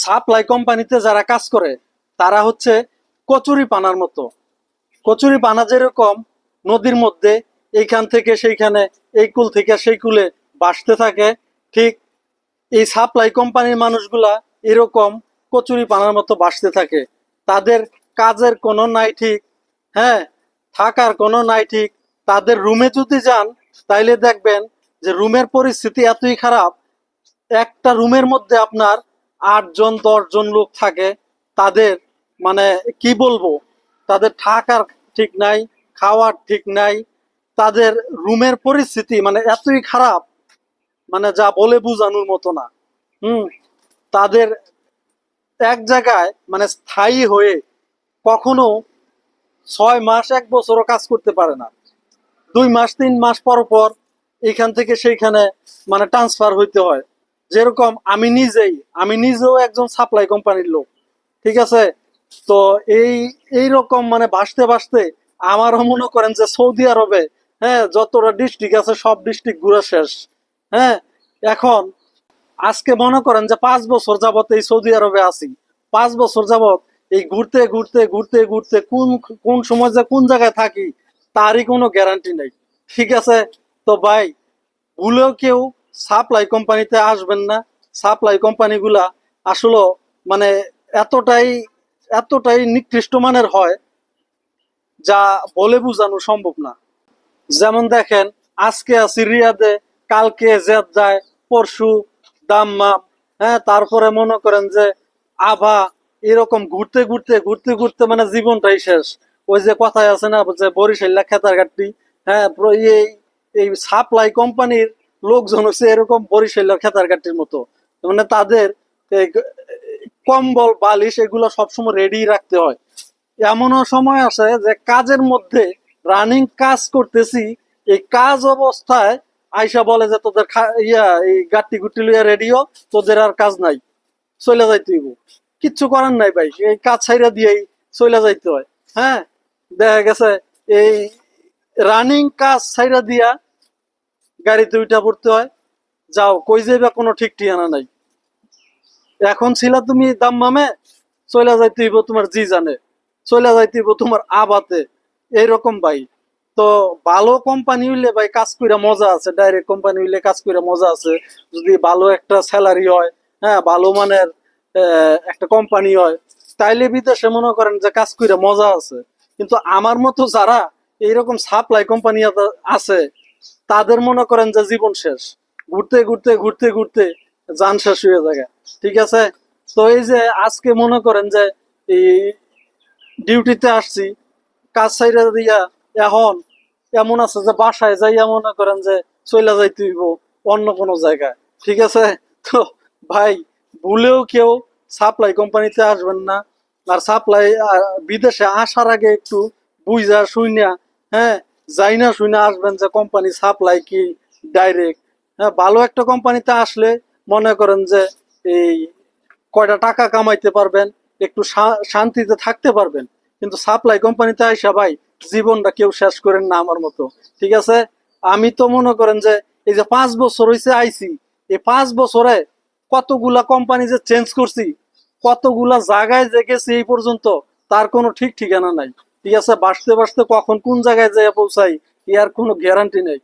Supply কোম্পানিতে যারা কাজ করে, তারা হচ্ছে কচুরি পানার মতো। কচুরি পানা যেরকম নদীর মধ্যে এইখান থেকে সেইখানে এই কুল থেকে সেই কুলে বাসতে থাকে, ঠিক এই সাপ্লাই কোম্পানির মানুষগুলা এরকম কচুরি পানার মতো বাসতে থাকে। তাদের কাজের কোনো নাই ঠিক হ্যাঁ থাকার কোনো নাই ঠিক। তাদের রুমে যদি যান, তাইলে দেখবেন যে রুমের পরিস্থিতি এতই খারাপ, একটা রুমের মধ্যে আপনার আটজন, দশজন লোক থাকে, তাদের মানে কি বলব, তাদের থাকার ঠিক নাই, খাওয়ার ঠিক নাই, তাদের রুমের পরিস্থিতি মানে এতই খারাপ মানে যা বলে বুঝানোর মতো না। হুম, তাদের এক জায়গায় মানে স্থায়ী হয়ে কখনো ছয় মাস, এক বছরও কাজ করতে পারে না। দুই মাস, তিন মাস পর পর এখান থেকে সেইখানে মানে ট্রান্সফার হইতে হয়। যেরকম আমি নিজেই, আমি নিজেও একজন সাপ্লাই কোম্পানির লোক, ঠিক আছে? তো এই এই রকম মানে ভাসতে ভাসতে আমারও মনে করেন যে সৌদি আরবে হ্যাঁ যতটা ডিস্ট্রিক্ট আছে সব ডিস্ট্রিক্ট ঘুরে শেষ হ্যাঁ? এখন আজকে মনে করেন যে পাঁচ বছর যাবত এই সৌদি আরবে আছি, পাঁচ বছর যাবত এই ঘুরতে ঘুরতে ঘুরতে ঘুরতে কোন কোন সময় যে কোন জায়গায় থাকি, তারই কোনো গ্যারান্টি নেই, ঠিক আছে? তো ভাই, ভুলেও কেউ সাপ্লাই কোম্পানিতে আসবেন না। সাপ্লাই কোম্পানিগুলা আসলে মানে এতটাই এতটাই নিকৃষ্ট মানের হয়, যা বলে বোঝানো সম্ভব না। যেমন দেখেন, আজকে আছি রিয়াদে, কালকে জেদ যায় পরশু দাম্মাম হ্যাঁ তারপরে মনে করেন যে আভা, এরকম ঘুরতে ঘুরতে ঘুরতে ঘুরতে মানে জীবনটাই শেষ। ওই যে কথায় আছে না, যে বরিশাল্লা খেতার ঘাটটি হ্যাঁ এই এই সাপ্লাই কোম্পানির লোকজন হচ্ছে এরকম বরিশাল্লা খেতার ঘাটটির মতো। মানে তাদের কম্বল, বালিশ এগুলো সবসময় রেডি রাখতে হয়। এমনও সময় আছে যে কাজের মধ্যে রানিং কাজ করতেছি, এই কাজ অবস্থায় আইসা বলে যে তোদের ইয়া, এই গাট্টি গুটি লইয়া রেডিও তোদের আর কাজ নাই চলে যাইতে হইব। কিচ্ছু করার নাই ভাই, এই কাজ ছাইরা দিয়েই চলে যাইতে হয়। হ্যাঁ দেখা গেছে এই রানিং কাজ ছাইরা দিয়া গাড়িতে উঠা পড়তে হয়। যাও, কই যাইবা কোনো ঠিক ঠিকানা নাই। এখন ছিল তুমি দাম মামে চলে যাইতে হইব তোমার জি জানে চলে যাইতে হইব তোমার আবাতে, এইরকম ভাই। তো ভালো কোম্পানি হইলে ভাই কাজ কইরা মজা আছে ডাইরেক্ট কোম্পানি হইলে কাজ কইরা মজা আছে। যদি ভালো একটা স্যালারি হয় হ্যাঁ ভালো মানের একটা কোম্পানি হয়, তাইলে বিদেশে মনে করেন যে কাজ কইরা মজা আছে। কিন্তু আমার মতো যারা এইরকম সাপ্লাই কোম্পানি আছে তাদের মনে করেন যে জীবন শেষ। ঘুরতে ঘুরতে ঘুরতে ঘুরতে যান শেষ হয়ে যায় ঠিক আছে? তো এই যে আজকে মনে করেন যে এই ডিউটিতে আসছি, কাজ সাইডে দিয়া এখন এমন আছে যে বাসায় যাইয়া মনে করেন যে চলে যাইতে হইব অন্য কোনো জায়গায়। ঠিক আছে? তো ভাই, ভুলেও কেউ সাপ্লাই কোম্পানিতে আসবেন না। আর সাপ্লাই বিদেশে আসার আগে একটু বুঝা শুইনা হ্যাঁ যাই না শুইনা আসবেন যে কোম্পানি সাপ্লাই কি ডাইরেক্ট হ্যাঁ ভালো একটা কোম্পানিতে আসলে মনে করেন যে এই কয়টা টাকা কামাইতে পারবেন, একটু শান্তিতে থাকতে পারবেন। কিন্তু সাপ্লাই কোম্পানিতে আইসা ভাই, জীবনটা কেউ শেষ করেন না আমার মতো। ঠিক আছে? আমি তো মনে করেন যে এই যে পাঁচ বছর হয়েছে আইসি, এই পাঁচ বছরে কতগুলা কোম্পানি যে চেঞ্জ করছি, কতগুলা জায়গায় যে গেছি এই পর্যন্ত, তার কোনো ঠিক ঠিকানা নাই। ঠিক আছে বাসতে বাসতে কখন কোন জায়গায় যেয়ে পৌঁছাই ইয়ার কোনো গ্যারান্টি নেই।